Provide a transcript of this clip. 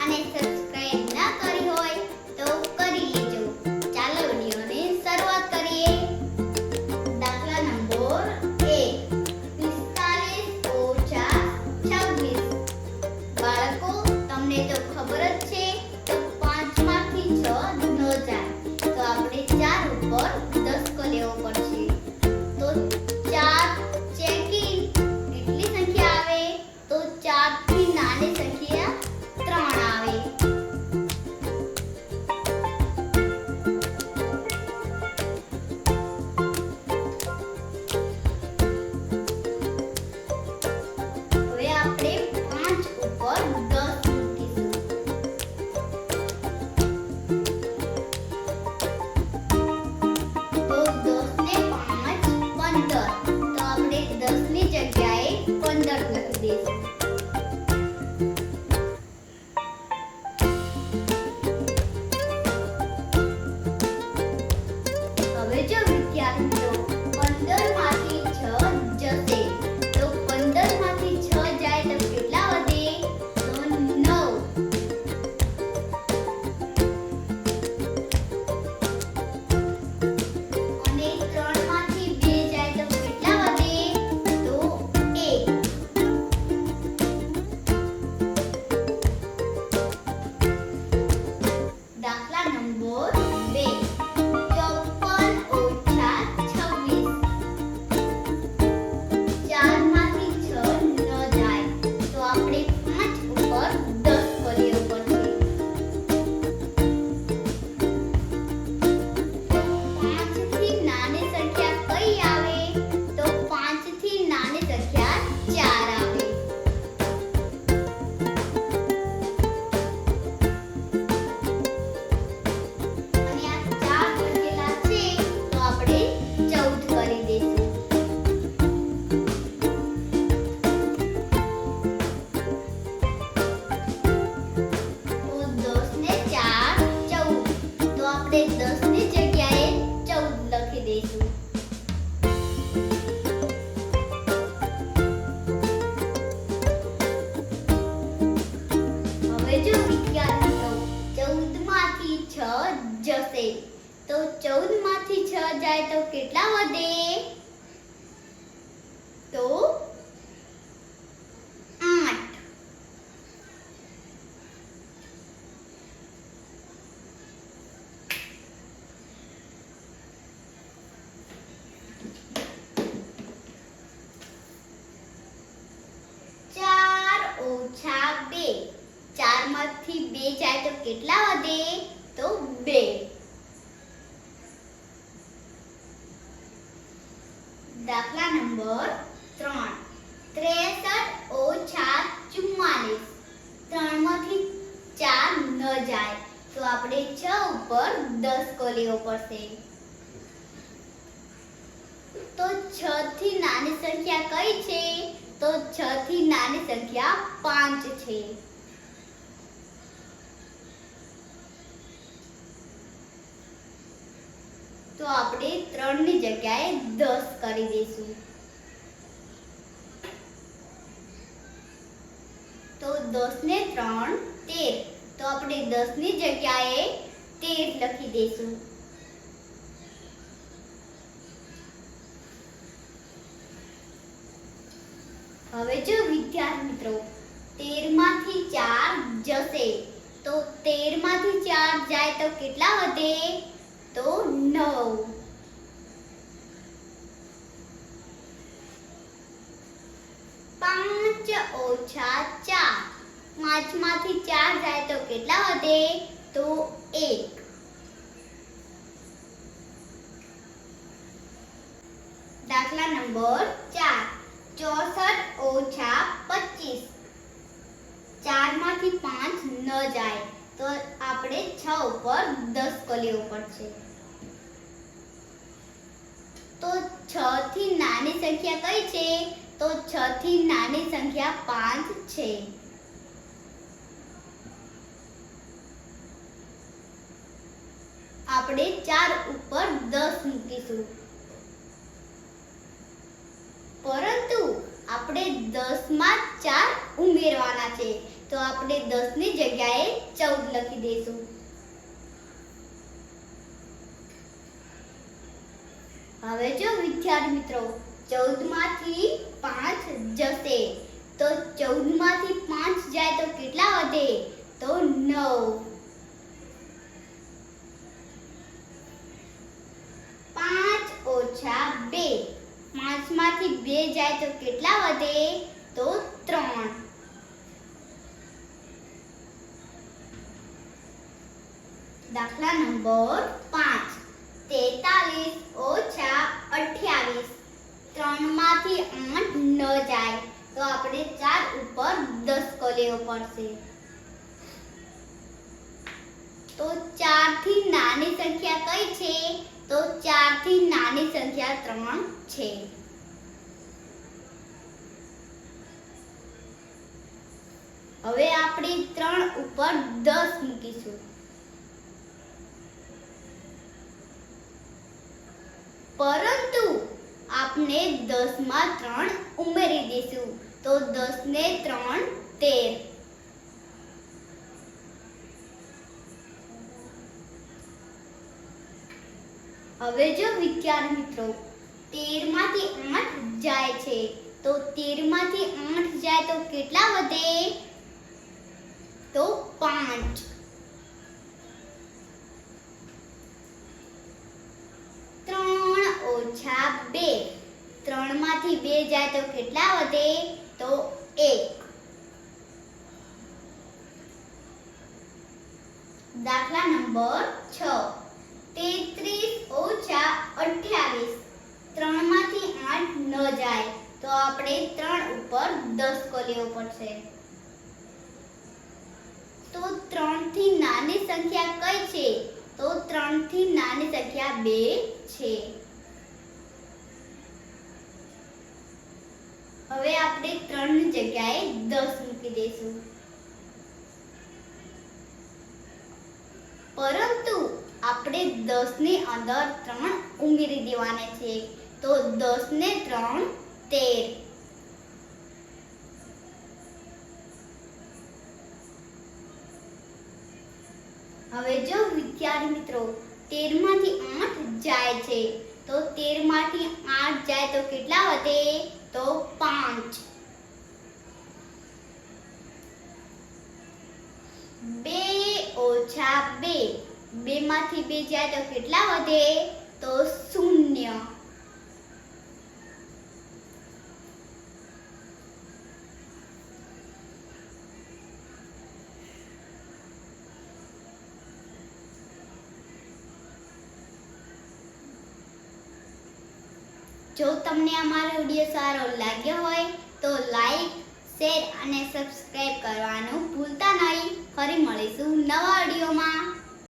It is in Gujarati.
શેર ઓછા બે. ચારમાંથી બે જાય તો કેટલા વધે? તો બે. દાખલા નંબર ત્રણ. ત્રેસઠ ઓછા ચુમ્માલીસ. ત્રણમાંથી ચાર ન જાય તો આપણે છ ઉપર દસ કો લેવો પડશે. તો છ થી નાની સંખ્યા કઈ છે? તો છ થી નાની સંખ્યા પાંચ છે તો આપણે ત્રણની જગ્યાએ દસ કરી દઈશું તો દસ ને ત્રણ તેર તો આપણે દસની જગ્યાએ તેર લખી દઈશું હવે જો વિદ્યાર્થી મિત્રો તેરમાંથી ચાર જશે, તો તેરમાંથી ચાર જાય તો કેટલા વધે? તો નવ. પાંચ ઓછા ચાર પાંચમાંથી ચાર જાય તો કેટલા વધે તો એક દાખલા નંબર ચાર ચોસઠ ઓછા પચીસ ચારમાંથી પાંચ ન જાય, તો આપણે છ ઉપર દસ કો પડશે. તો છ થી નાની સંખ્યા કઈ છે? તો છ થી નાની સંખ્યા પાંચ છે. આપણે ચાર ઉપર દસ મૂકીશું. પરંતુ આપણે દસમાં ચાર ઉમેરવાના છે. તો આપણે દસની જગ્યાએ ચૌદ લખી દઈશું. હવે જો વિદ્યાર્થી મિત્રો ચૌદમાંથી પાંચ જશે. તો ચૌદમાંથી પાંચ જાય તો કેટલા વધે? તો નવ. પાંચ ઓછા બે. પાંચમાંથી બે જાય તો કેટલા વધે? તો ત્રણ. દાખલા નંબર પાંચ. તેતાલીસ ઓછા અઠ્યાવીસ. ત્રણમાંથી આઠ ન જાય. તો આપણે ચાર ઉપર દસ કો લેવો પડશે. તો ચારથી નાની સંખ્યા કઈ છે? તો ચારથી નાની સંખ્યા ત્રણ છે. હવે આપણે ત્રણ ઉપર દસ મૂકીશું. પરંતુ આપણે દસમાં ત્રણ ઉમેરી દઈશું. તો દસ ને ત્રણ તેર. હવે જો વિદ્યાર્થી મિત્રો તેરમાંથી આઠ જાય છે. તો તેરમાંથી આઠ જાય તો કેટલા વધે? તો પાંચ ત્રણ ઓછા બે. ત્રણમાંથી બે જાય તો કેટલા વધે? તો એક. દાખલા નંબર છ. તેત્રીસ ઓછા અઠ્યાવીસ. ત્રણમાંથી આઠ ન જાય તો આપણે ત્રણ ઉપર દસ કો લેવો પડશે. તો ત્રણથી નાની સંખ્યા કઈ છે? તો ત્રણથી નાની સંખ્યા બે છે. હવે આપણે ત્રણ જગ્યાએ દસ મૂકી દઈશું. પરંતુ આપણે દસની અંદર ત્રણ ઉમેરી દેવાના છે. તો દસ ને ત્રણ તેર. હવે જો વિદ્યાર્થી મિત્રો તેરમાંથી આઠ જાય છે. તો તેરમાંથી આઠ જાય તો કેટલા વધે? તો પાંચ. બે ઓછા બે. બે માંથી બે જાય તો કેટલા વધે? તો શૂન્ય. જો તમને અમારો વીડિયો સારો લાગ્યો હોય તો લાઈક, શેર અને સબસ્ક્રાઈબ કરવાનું ભૂલતા નહીં. ફરી મળીશું નવા વિડીયોમાં.